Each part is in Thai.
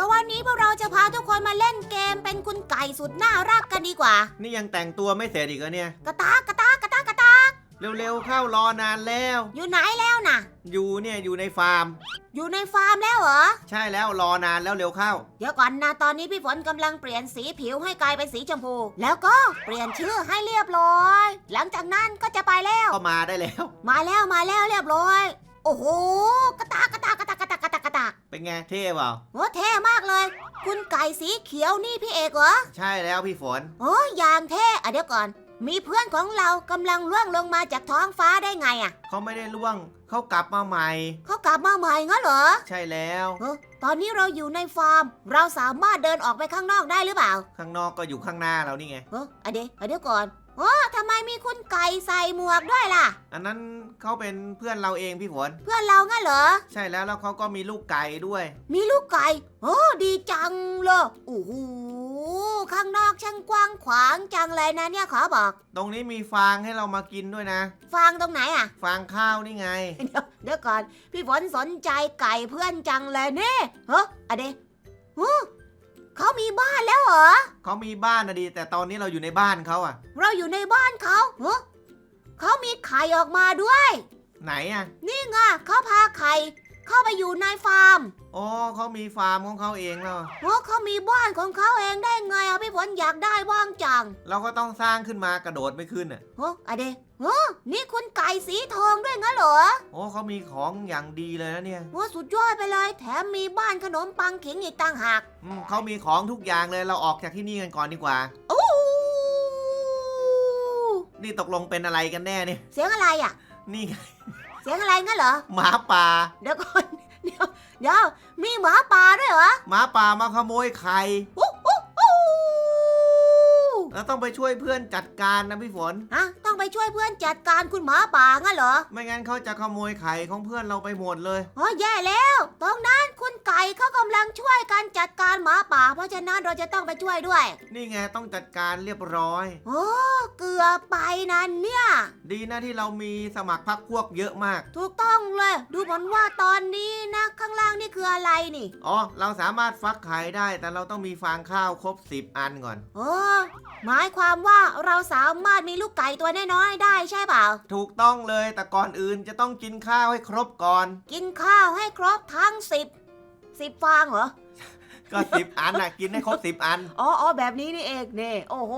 ดี๋ยววันนี้พวกเราจะพาทุกคนมาเล่นเกมเป็นคุณไก่สุดน่ารักกันดีกว่า นี่ยังแต่งตัวไม่เสร็จอีกเหรอเนี่ย กระตากกระตากกระตากกระตากเร็วๆเข้ารอนานแล้ว อยู่ไหนแล้วน่ะ อยู่เนี่ยอยู่ในฟาร์ม อยู่ในฟาร์มแล้วเหรอ ใช่แล้วรอนานแล้วเร็วเข้า เดี๋ยวก่อนนะตอนนี้พี่ฝนกำลังเปลี่ยนสีผิวให้กลายเป็นสีชมพู แล้วก็เปลี่ยนชื่อให้เรียบร้อย หลังจากนั้นก็จะไปแล้ว ก็มาได้แล้ว มาแล้วมาแล้วเรียบร้อย โอ้โห กระตากกระ เป็นไงเท่เปล่า โอ้เท่มากเลย คุณไก่สีเขียวนี่พี่เอกเหรอใช่แล้วพี่ฝน โอ้ยอย่างเท่อะเดี๋ยวก่อน มีเพื่อนของเรากำลังล่วงลงมาจากท้องฟ้าได้ไงอะเขาไม่ได้ล่วง เขากลับมาใหม่ เขากลับมาใหม่งั้นเหรอใช่แล้ว เออตอนนี้เราอยู่ในฟาร์ม เราสามารถเดินออกไปข้างนอกได้หรือเปล่าข้างนอกก็อยู่ข้างหน้าเรานี่ไง เอออะเดี๋ยวอะเดี๋ยวก่อน โอ้ทำไมมีคุณไก่ใส่หมวกด้วยล่ะ อันนั้นเขาเป็นเพื่อนเราเองพี่ฝน เพื่อนเรางั้นเหรอ ใช่แล้วแล้วเขาก็มีลูกไก่ด้วย มีลูกไก่โอ้ดีจังเลยโอ้โหข้างนอกช่างกว้างขวางจังเลยนะเนี่ยขอบอก ตรงนี้มีฟางให้เรามากินด้วยนะ ฟางตรงไหนอะฟางข้าวนี่ไง เดี๋ยวเดี๋ยวก่อน พี่ฝนสนใจไก่เพื่อนจังเลยนี่เฮ้ออะเดฮะ เขามีบ้านแล้วเหรอ เขามีบ้านนะดี แต่ตอนนี้เราอยู่ในบ้านเขาอะเราอยู่ในบ้านเขาเฮ้อเขามีไข่ออกมาด้วย ไหนอะนี่ไงเขาพาไข่ เข้าไปอยู่ในฟาร์มอ๋อเขามีฟาร์มของเขาเองแล้วโอ้เขามีบ้านของเขาเองได้ไงอะพี่ฝนอยากได้บ้างจังเราก็ต้องสร้างขึ้นมากระโดดไม่ขึ้นอะโอ้อะเดโอ้นี่คุณไก่สีทองด้วยงั้นเหรอโอ้เขามีของอย่างดีเลยนะเนี่ยโอ้สุดยอดไปเลย แถมมีบ้านขนมปังขิงอีกต่างหากอืมเขามีของทุกอย่างเลยเราออกจากที่นี่กันก่อนดีกว่า โอ้นี่ตกลงเป็นอะไรกันแน่เนี่ยเสียงอะไรอะนี่ไง เสียงอะไรงั้นเหรอ หมาป่า เดี๋ยวก่อน เดี๋ยวเดี๋ยวมีหมาป่าด้วยเหรอหมาป่ามาขโมยไข่อู้อู้อู้เราต้องไปช่วยเพื่อนจัดการนะพี่ฝน ฮะต้อง ไปช่วยเพื่อนจัดการคุณหมาป่างั้นเหรอไม่งั้นเขาจะขโมยไข่ของเพื่อนเราไปหมดเลย อ๋อแย่แล้ว ตรงนั้นคุณไก่เขากำลังช่วยกันจัดการหมาป่า เพราะฉะนั้นเราจะต้องไปช่วยด้วย นี่ไงต้องจัดการเรียบร้อย โอ้เกือบไปนะเนี่ย ดีนะที่เรามีสมัครพักพวกเยอะมาก ถูกต้องเลย ดูเหมือนว่าตอนนี้นะข้างล่างนี่คืออะไรนี่ อ๋อ เราสามารถฟักไข่ได้ แต่เราต้องมีฟางข้าวครบ 10 อันก่อน โอ้หมายความว่าเราสามารถมีลูกไก่ตัวน้อยๆได้ใช่เปล่า ถูกต้องเลยแต่ก่อนอื่นจะต้องกินข้าวให้ครบก่อน กินข้าวให้ครบทั้งสิบสิบฟางเหรอ ก็10อันน่ะ กินให้ครบ10อัน อ๋ออ๋อแบบนี้นี่เองนี่โอ้โห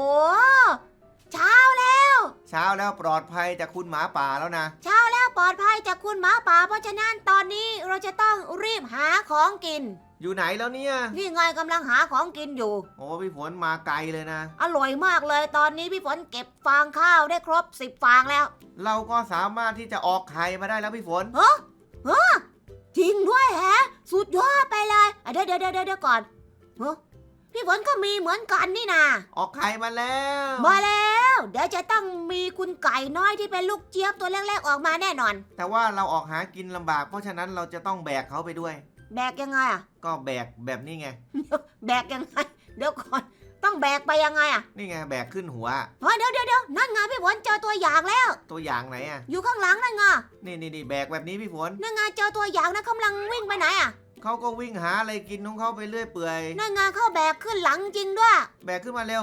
เช้าแล้ว เช้าแล้วปลอดภัยจากคุณหมาป่าแล้วนะ เช้าแล้วปลอดภัยจากคุณหมาป่าเพราะฉะนั้นตอนนี้ เราจะต้องรีบหาของกิน อยู่ไหนแล้วเนี่ย นี่ไงกำลังหาของกินอยู่ โอ้พี่ฝนมาไกลเลยนะ อร่อยมากเลยตอนนี้พี่ฝนเก็บฟางข้าวได้ครบสิบฟางแล้วเราก็สามารถที่จะออกไข่มาได้แล้วพี่ฝนเฮ้อเฮ้อจริงด้วยแฮะ สุดยอดไปเลยอะเดี๋ยวเดี๋ยวเดี๋ยวเดี๋ยวก่อนเฮ้อ พี่ฝนก็มีเหมือนกันนี่นาออกไข่มาแล้ว มาแล้ว เดี๋ยวจะต้องมีคุณไก่น้อยที่เป็นลูกเจี๊ยบตัวเล็กๆออกมาแน่นอน แต่ว่าเราออกหากินลำบาก เพราะฉะนั้นเราจะต้องแบกเขาไปด้วย แบกยังไงอะ ก็แบกแบบนี้ไง แบกยังไง เดี๋ยวก่อน ต้องแบกไปยังไงอะนี่ไงแบกขึ้นหัว เฮ้ยเดี๋ยวเดี๋ยวเดี๋ยวนั่นไงพี่ฝนเจอตัวอย่างแล้ว ตัวอย่างไหนอะ อยู่ข้างหลังนั่นไงนี่นี่นี่แบกแบบนี้พี่ฝนนั่นไงเจอตัวอย่างนะกำลังวิ่งไปไหนอะ เขาก็วิ่งหาอะไรกินของเขาไปเรื่อยเปื่อย นั่นไงเข้าแบกขึ้นหลังจริงด้วย แบกขึ้นมาเร็ว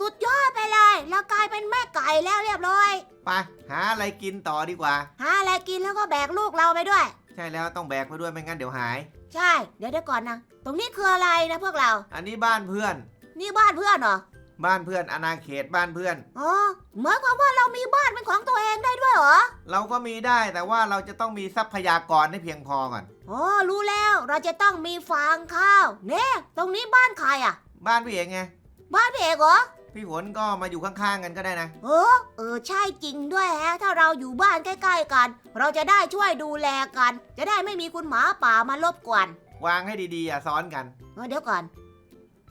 สุดยอดไปเลยเรากลายเป็นแม่ไก่แล้วเรียบร้อย ไป หาอะไรกินต่อดีกว่า หาอะไรกินแล้วก็แบกลูกเราไปด้วย ใช่แล้วต้องแบกไปด้วยไม่งั้นเดี๋ยวหาย ใช่ เดี๋ยวเดี๋ยวก่อนนะ ตรงนี้คืออะไรนะพวกเรา อันนี้บ้านเพื่อน นี่บ้านเพื่อนเหรอ บ้านเพื่อนอาณาเขตบ้านเพื่อน อ๋อหมายความว่าเรามีบ้านเป็นของตัวเองได้ด้วยเหรอ เราก็มีได้แต่ว่าเราจะต้องมีทรัพยากรให้เพียงพอก่อน อ๋อรู้แล้วเราจะต้องมีฟางข้าวเนี่ยตรงนี้บ้านใครอะ บ้านพี่เองไง บ้านพี่เอกเหรอพี่ฝนก็มาอยู่ข้างๆกันก็ได้นะ เออ เออใช่จริงด้วยแฮะ ถ้าเราอยู่บ้านใกล้ ๆกัน เราจะได้ช่วยดูแลกัน จะได้ไม่มีคุณหมาป่ามารบกวนวางให้ดีๆอะซ้อนกันเออเดี๋ยวก่อน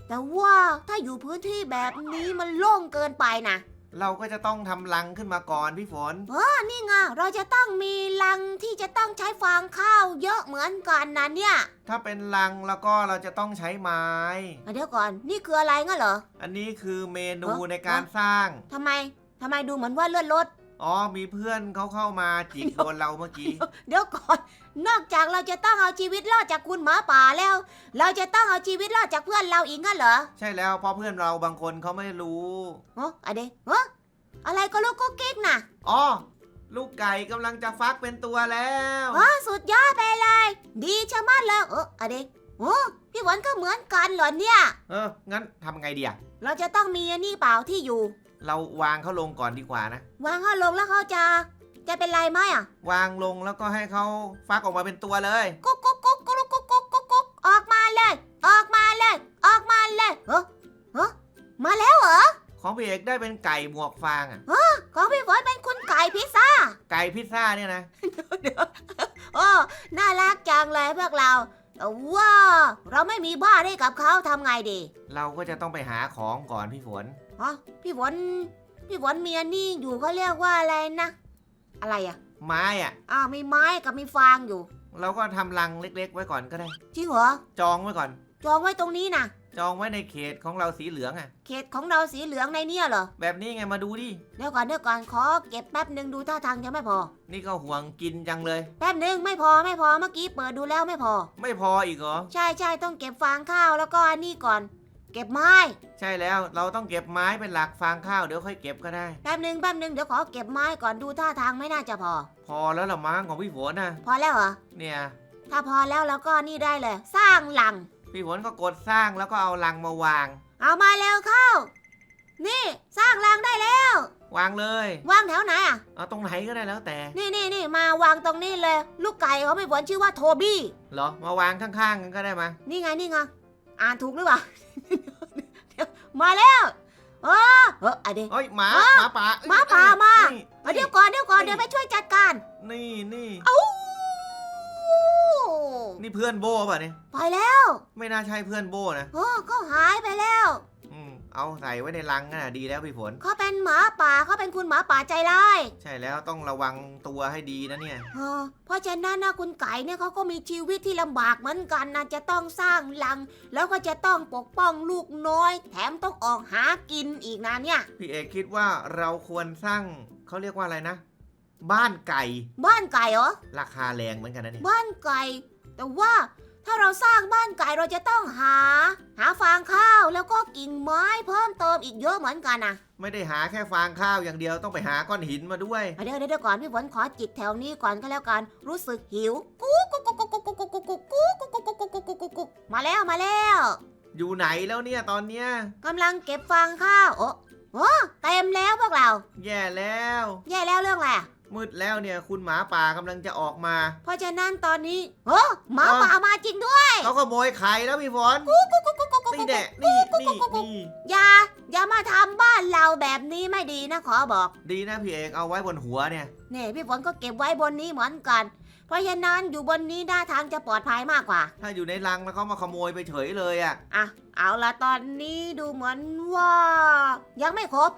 แต่ว่าถ้าอยู่พื้นที่แบบนี้มันโล่งเกินไปนะ เราก็จะต้องทำรังขึ้นมาก่อนพี่ฝน เออนี่ไงเราจะต้องมีรังที่จะต้องใช้ฟางข้าวเยอะเหมือนกันนะเนี่ยถ้าเป็นรังแล้วก็เราจะต้องใช้ไม้เออเดี๋ยวก่อนนี่คืออะไรงั้นเหรอ อันนี้คือเมนูฮะในการสร้างทำไมทำไมดูเหมือนว่าเลื่อนรถ อ๋อมีเพื่อนเขาเข้ามาจิกโดนเราเมื่อกี้ เดี๋ยวก่อน นอกจากเราจะต้องเอาชีวิตรอดจากคุณหมาป่าแล้ว เราจะต้องเอาชีวิตรอดจากเพื่อนเราอีกงั้นเหรอใช่แล้วเพราะเพื่อนเราบางคนเขาไม่รู้เอ๋ออะไรเฮ้อะไรก็ลูกก็กิ๊กน่ะอ๋อลูกไก่กำลังจะฟักเป็นตัวแล้วอ๋อสุดยอดไปเลย ดีชะมัดเลยเอออะไรโอ้พี่ฝนก็เหมือนกันเหรอเนี่ย เอองั้นทำไงดีอะเราจะต้องมีอันนี่เปล่าที่อยู่ เราวางเขาลงก่อนดีกว่านะ วางเขาลงแล้วเขาจะ จะเป็นไรไหมอะ วางลงแล้วก็ให้เขาฟักออกมาเป็นตัวเลยกุ๊กกุ๊กกุ๊กกุ๊กกุ๊กกุ๊กกุ๊กกุ๊กออกมาเลย ออกมาเลย ออกมาเลยเฮ้เฮ้มาแล้วเหรอของพี่เอกได้เป็นไก่หมวกฟางอะของพี่ฝนเป็นคุณไก่พิซซ่า ไก่พิซซ่าเนี่ยนะโอ้น่ารักจังเลยพวกเราแต่ว่าเราไม่มีบ้านให้กับเขาทำไงดี เราก็จะต้องไปหาของก่อนพี่ฝน ฮะพี่ฝนพี่ฝนมีอันนี้อยู่เขาเรียกว่าอะไรนะ อะไรอะไม้อะอ้าวมีไม้กับมีฟางอยู่ เราก็ทำรังเล็ก ๆ ไว้ก่อนก็ได้ จริงเหรอจองไว้ก่อน จองไว้ตรงนี้นะจองไว้ในเขตของเราสีเหลืองอะเขตของเราสีเหลืองในเนี่ยเหรอแบบนี้ไงมาดูดิ เดี๋ยวก่อนเดี๋ยวก่อนขอเก็บแป๊บหนึ่งดูท่าทางจะไม่พอ นี่ก็ห่วงกินจังเลย แป๊บหนึ่งไม่พอไม่พอเมื่อกี้เปิดดูแล้วไม่พอ ไม่พออีกเหรอ ใช่ใช่ต้องเก็บฟางข้าวแล้วก็อันนี้ก่อน เก็บไม้ใช่แล้วเราต้องเก็บไม้เป็นหลักฟางข้าวเดี๋ยวค่อยเก็บก็ได้ แป๊บหนึ่งแป๊บหนึ่งเดี๋ยวขอเก็บไม้ก่อนดูท่าทางไม่น่าจะพอ พอแล้วละมั้งของพี่ฝนนะพอแล้วเหรอ เนี่ย ถ้าพอแล้วแล้วก็นี่ได้เลย สร้างหลัง พี่ฝนก็กดสร้างแล้วก็เอาลังมาวาง เอามาเร็วเข้า นี่สร้างรังได้แล้ว วางเลยวางแถวไหนอะ เอาตรงไหนก็ได้แล้วแต่นี่นี่นี่มาวางตรงนี้เลย ลูกไก่เขาไม่ฝนชื่อว่าโทบี้เหรอมาวางข้างๆกันก็ได้มานี่ไงนี่ไง อ่านถูกหรือเปล่าเดี๋ยวมาแล้วเออเอออะเดี๋ยวเอ้ยหมาอ้าหมาป่าหมาป่ามา นี่เดี๋ยวก่อนเดี๋ยวก่อนนี่เดี๋ยวไปช่วยจัดการ นี่นี่โอ้นี่เพื่อนโบป่ะเนี่ยไปแล้วไม่น่าใช่เพื่อนโบนะโอ้เขาหายไปแล้วอืม เอาใส่ไว้ในลังน่ะดีแล้วพี่ฝน เขาเป็นหมาป่าเขาเป็นคุณหมาป่าใจร้ายใช่แล้วต้องระวังตัวให้ดีนะเนี่ย เออเพราะฉะนั้นนะคุณไก่เนี่ยเขาก็มีชีวิตที่ลำบากเหมือนกันนะจะต้องสร้างรัง แล้วก็จะต้องปกป้องลูกน้อย แถมต้องออกหากินอีกนะเนี่ย พี่เอกคิดว่าเราควรสร้างเขาเรียกว่าอะไรนะ บ้านไก่บ้านไก่เหรอ ราคาแรงเหมือนกันนะเนี่ยบ้านไก่ แต่ว่า ถ้าเราสร้างบ้านไก่เราจะต้องหา หาฟางข้าวแล้วก็กิ่งไม้เพิ่มเติมอีกเยอะเหมือนกันนะไม่ได้หาแค่ฟางข้าวอย่างเดียวต้องไปหาก้อนหินมาด้วย เดี๋ยวเดี๋ยวเดี๋ยวก่อนพี่ฝนขอจิกแถวนี้ก่อนก็แล้วกันรู้สึกหิวกุ๊กกุ๊กกุ๊กกุ๊กกุ๊กกุ๊กกุ๊กกุ๊กกุ๊กกุ๊กกุ๊กกุ๊กกุ๊กกุ๊กกุ๊กกุ๊กมาแล้วมาแล้ว อยู่ไหนแล้วเนี่ยตอนเนี้ยกำลังเก็บฟางข้าวโอ้โอ้เต็มแล้วพวกเรา แย่แล้ว แย่แล้วเรื่องอะไรอะ มืดแล้วเนี่ยคุณหมาป่ากำลังจะออกมา เพราะฉะนั้นตอนนี้โอ้หมาป่ามาจริงด้วยเขาขโมยไข่แล้วพี่ฝนกุ๊กกุ๊กกุ๊กกุ๊กกุ๊กกุ๊กนี่แดะนี่นี่นี่อย่าอย่ามาทำบ้านเราแบบนี้ไม่ดีนะขอบอก ดีนะพี่เอกเอาไว้บนหัวเนี่ยนี่พี่ฝนก็เก็บไว้บนนี้เหมือนกัน เพราะฉะนั้นอยู่บนนี้หน้าทางจะปลอดภัยมากกว่า ถ้าอยู่ในรังแล้วเขามาขโมยไปเฉยเลยอะ่ะอะเอาละตอนนี้ดูเหมือนว่า ยังไม่ครบ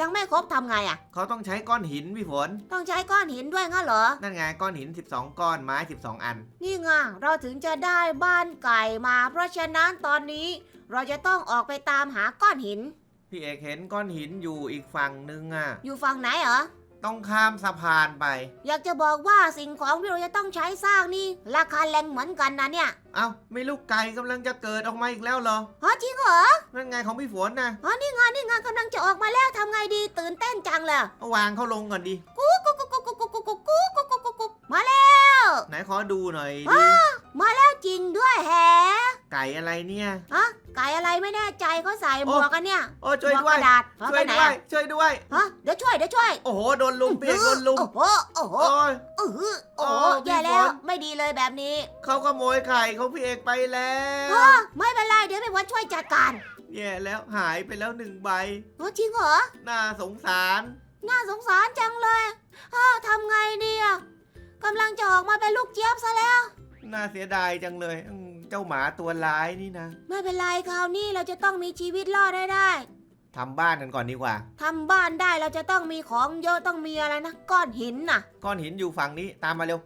ยังไม่ครบทำไงอะ เขาต้องใช้ก้อนหินพี่ฝน ต้องใช้ก้อนหินด้วยงั้นเหรอ นั่นไงก้อนหิน 12 ก้อนไม้ 12 อัน นี่ไงเราถึงจะได้บ้านไก่มา เพราะฉะนั้นตอนนี้ เราจะต้องออกไปตามหาก้อนหิน พี่เอกเห็นก้อนหินอยู่อีกฝั่งนึงอะ่ะ อยู่ฝั่งไหนเหรอ ต้องข้ามสะพานไป อยากจะบอกว่าสิ่งของที่เราจะต้องใช้สร้างนี่ ราคาแรงเหมือนกันนะเนี่ย เอ้าไม่ลูกไก่กำลังจะเกิดออกมาอีกแล้วเหรอฮะจริงเหรอนั่นไงของพี่ฝนนะอ๋อนี่ไงนี่ไงกำลังจะออกมาแล้วทำไงดีตื่นเต้นจังเลยเอาวางเขาลงก่อนดิกุ๊กกุ๊กกุ๊กกุ๊กกุ๊กกุ๊กกุ๊กกุ๊กกุ๊กกุ๊กกุ๊กกุ๊กมาแล้วไหนขอดูหน่อยดิมาแล้วจริงด้วยแฮะไก่อะไรเนี่ยฮะ ไก่อะไรไม่แน่ใจเขาใส่หมวกกันเนี่ยโอ้ช่วยหมด้ววกยกระดาษเอาช่ไปวยไหนด้วยอะช่วยด้วย ฮะเดี๋ยวช่วยเดี๋ยวช่วยโอ้โห โดนลุมเปียกโดนลุม โอ้โหโอ้โหโอ้ย เออโอ้โหโอ้ยแย่พี่แล้วฝน ไม่ดีเลยแบบนี้เขาขโมยไข่ของพี่เอกไปแล้วฮะไม่เป็นไรเดี๋ยวพี่วันช่วยจัดการแย่แล้วหายไปแล้วหนึ่งใบโอ้จริงเหรอน่าสงสาร น่าสงสารจังเลยอ้าวทำไงดีอะกำลังจะออกมาเป็นลูกเจี๊ยบซะแล้ว น่าเสียดายจังเลยอืม เจ้าหมาตัวร้ายนี่นะไม่เป็นไรคราวนี้เราจะต้องมีชีวิตรอดได้ได้ ทำบ้านกันก่อนดีกว่า ทำบ้านได้เราจะต้องมีของเยอะต้องมีอะไรนะก้อนหินน่ะ ก้อนหินอยู่ฝั่งนี้ตามมาเร็ว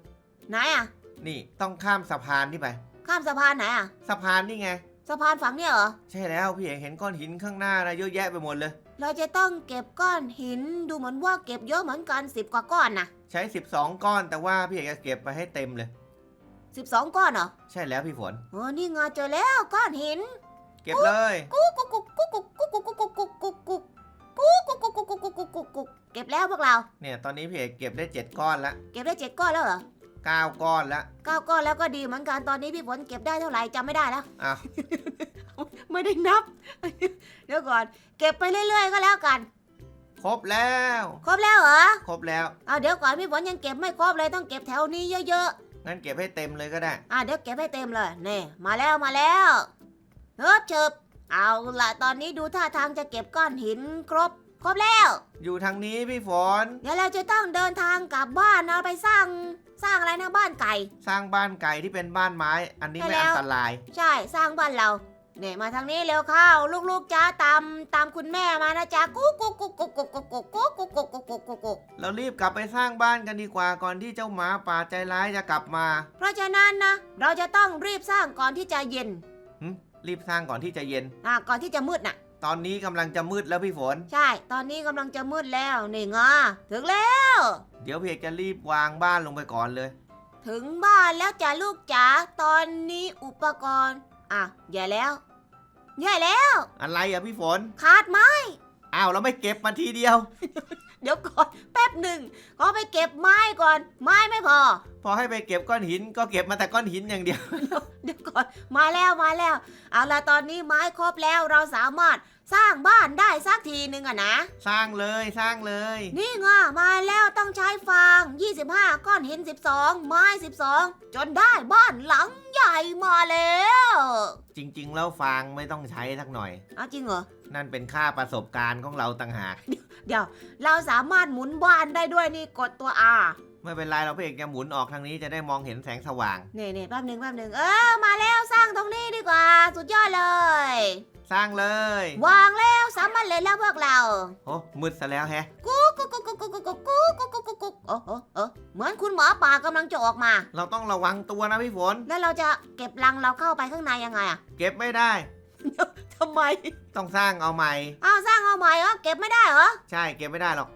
ไหนอะนี่ต้องข้ามสะพานนี่ไป ข้ามสะพานไหนอะสะพานนี่ไง สะพานฝั่งเนี่ยเหรอ ใช่แล้วพี่เอกเห็นก้อนหินข้างหน้านะเยอะแยะไปหมดเลย เราจะต้องเก็บก้อนหินดูเหมือนว่าเก็บเยอะเหมือนกันสิบกว่าก้อนนะใช้ 12 ก้อนแต่ว่าพี่เอกจะเก็บไปให้เต็มเลย สิบสองก้อนเหรอใช่แล้วพี่ฝน เออนี่ไงเจอแล้วก้อนหิน เก็บเลย กุ๊กกุ๊กกุ๊กกุ๊กกุ๊กกุ๊กกุ๊กกุ๊กกุ๊กกุ๊กกุ๊กกุ๊กกุ๊กกุ๊กกุ๊กกุ๊กกุ๊กกุ๊กกุ๊กเก็บแล้วพวกเรา เนี่ยตอนนี้พี่เอกเก็บได้ 7 ก้อนละเก็บได้เจ็ดก้อนแล้วเหรอ9 ก้อนละเก้าก้อนแล้วก็ดีเหมือนกันตอนนี้พี่ฝนเก็บได้เท่าไหร่จำไม่ได้แล้ว อ้าวไม่ได้นับ เดี๋ยวก่อน เก็บไปเรื่อยๆก็แล้วกัน ครบแล้ว ครบแล้วเหรอ ครบแล้ว เอาเดี๋ยวก่อนพี่ฝนยังเก็บไม่ครบเลยต้องเก็บแถวนี้เยอะ งั้นเก็บให้เต็มเลยก็ได้ๆอะเดี๋ยวเก็บให้เต็มเลยนี่มาแล้วมาแล้วเฮ้ยเฉิบเอาละตอนนี้ดูท่าทางจะเก็บก้อนหินครบ ครบแล้ว อยู่ทางนี้พี่ฝน เดี๋ยวเราจะต้องเดินทางกลับบ้านนะไปสร้างสร้างอะไรนะบ้านไก่ สร้างบ้านไก่ที่เป็นบ้านไม้ อันนี้ไม่ใช่แล้ว อันตราย ใช่สร้างบ้านเรา เนี่ยมาทางนี้เร็วเข้าลูกๆจ้าตามตามคุณแม่มานะจ๊ะกุ๊กกุ๊กกุ๊กกุ๊กกุ๊กกุ๊กกุ๊กกุ๊กกุ๊กกุ๊กกุ๊กกุ๊กกุ๊กกุ๊กเรารีบกลับไปสร้างบ้านกันดีกว่าก่อนที่เจ้าหมาป่าใจร้ายจะกลับมา เพราะฉะนั้นนะ เราจะต้องรีบสร้างก่อนที่จะเย็นหึรีบสร้างก่อนที่จะเย็น อะก่อนที่จะมืดน่ะ ตอนนี้กำลังจะมืดแล้วพี่ฝน ใช่ ตอนนี้กำลังจะมืดแล้วนี่ไงถึงแล้ว เดี๋ยวเอกจะรีบวางบ้านลงไปก่อนเลย ถึงบ้านแล้วจ้ะลูกจ๋าตอนนี้อุปกรณ์ อะแย่แล้วแย่แล้ว อะไรอะพี่ฝน ขาดไม้อ้าวเราไม่เก็บมาทีเดียว เดี๋ยวก่อนแป๊บหนึ่งขอไปเก็บไม้ก่อน ไม้ไม่พอ พอให้ไปเก็บก้อนหินก็เก็บมาแต่ก้อนหินอย่างเดียว เดี๋ยวก่อนมาแล้วมาแล้ว เอาละตอนนี้ไม้ครบแล้วเราสามารถสร้างบ้านได้สักทีหนึ่งอะนะ สร้างเลยสร้างเลย นี่ไงมาแล้วต้องใช้ฟาง 25 ก้อนหิน 12 ไม้ 12 จนได้บ้านหลังใหญ่มาแล้ว จริง ๆ แล้วฟางไม่ต้องใช้สักหน่อย เอาจริงเหรอ นั่นเป็นค่าประสบการณ์ของเราต่างหาก เดี๋ยว เราสามารถหมุนบ้านได้ด้วยนี่กดตัว R ไม่เป็นไรเราพี่เอกจะหมุนออกทางนี้จะได้มองเห็นแสงสว่าง นี่นี่แป๊บหนึ่งแป๊บหนึ่งเออ มาแล้วสร้างตรงนี้ดีกว่า สุดยอดเลย สร้างเลยวางแล้วสามารถเลยแล้วพวกเรา โอ้มืดซะแล้วแฮะกุ๊กกุ๊กกุ๊กกุ๊กกุ๊กกุ๊กกุ๊กกุ๊กกุ๊กกุ๊กกุ๊กโอ้โหเออเหมือนคุณหมอป่ากำลังจะออกมา เราต้องระวังตัวนะพี่ฝน แล้วเราจะเก็บรังเราเข้าไปข้างในยังไงอะเก็บไม่ได้ ทำไม ต้องสร้างเอาใหม่ อ้าวสร้างเอาใหม่เหรอเก็บไม่ได้เหรอ ใช่เก็บไม่ได้หรอก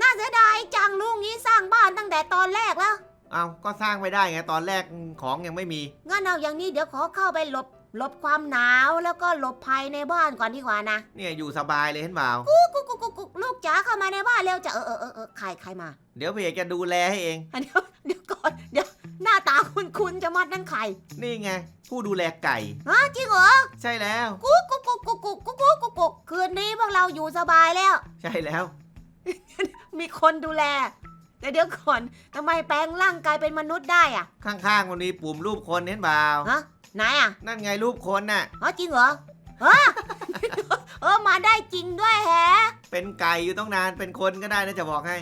น่าเสียดายจังลุงนี้สร้างบ้านตั้งแต่ตอนแรกแล้ว เอาก็สร้างไม่ได้ไงตอนแรกของยังไม่มี งั้นเอาอย่างนี้เดี๋ยวขอเข้าไปหลบหลบความหนาวแล้วก็หลบภัยในบ้านก่อนดีกว่านะ เนี่ยอยู่สบายเลยเห็นเปล่า กุ๊กกุ๊กกุ๊กกุ๊กกุ๊กลูกจ๋าเข้ามาในบ้านเร็วจะเออเออเออเออใครใครมา เดี๋ยวพี่เอกจะดูแลให้เองเดี๋ยวเดี๋ยวก่อนเดี๋ยว หน้าตาคุณคุณจะมัดนั่นใครนี่ไง ผู้ดูแลไก่ ฮะจริงเหรอ ใช่แล้ว กุ๊กกุ๊กกุ๊กกุ๊กกุ๊กกุ๊กกุ๊กกุ๊กกุ๊กคืนนี้พวกเราอยู่สบายแล้ว ใช่แล้ว มีคนดูแล แต่เดี๋ยวก่อนทำไมแปลงร่างกายเป็นมนุษย์ได้อะข้างๆมันมีปุ่มรูปคนเห็นเปล่าฮะไหนอะนั่นไงรูปคนน่ะอ๋อจริงเหรอฮะ เออมาได้จริงด้วยแฮะ เป็นไก่อยู่ต้องนานเป็นคนก็ได้นะจะบอกให้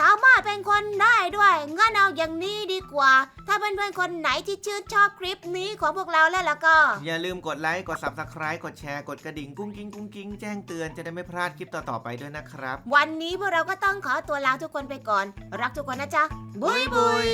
สามารถเป็นคนได้ด้วย งั้นเอาอย่างนี้ดีกว่า ถ้าเพื่อนๆคนไหนที่ชื่นชอบคลิปนี้ของพวกเราแล้วล่ะก็ อย่าลืมกดไลค์กด subscribe กดแชร์กดกระดิ่งกุ้งกิ้งกุ้งกิ้งแจ้งเตือนจะได้ไม่พลาดคลิปต่อๆไปด้วยนะครับวันนี้พวกเราก็ต้องขอตัวลาทุกคนไปก่อน รักทุกคนนะจ๊ะ บุยบุย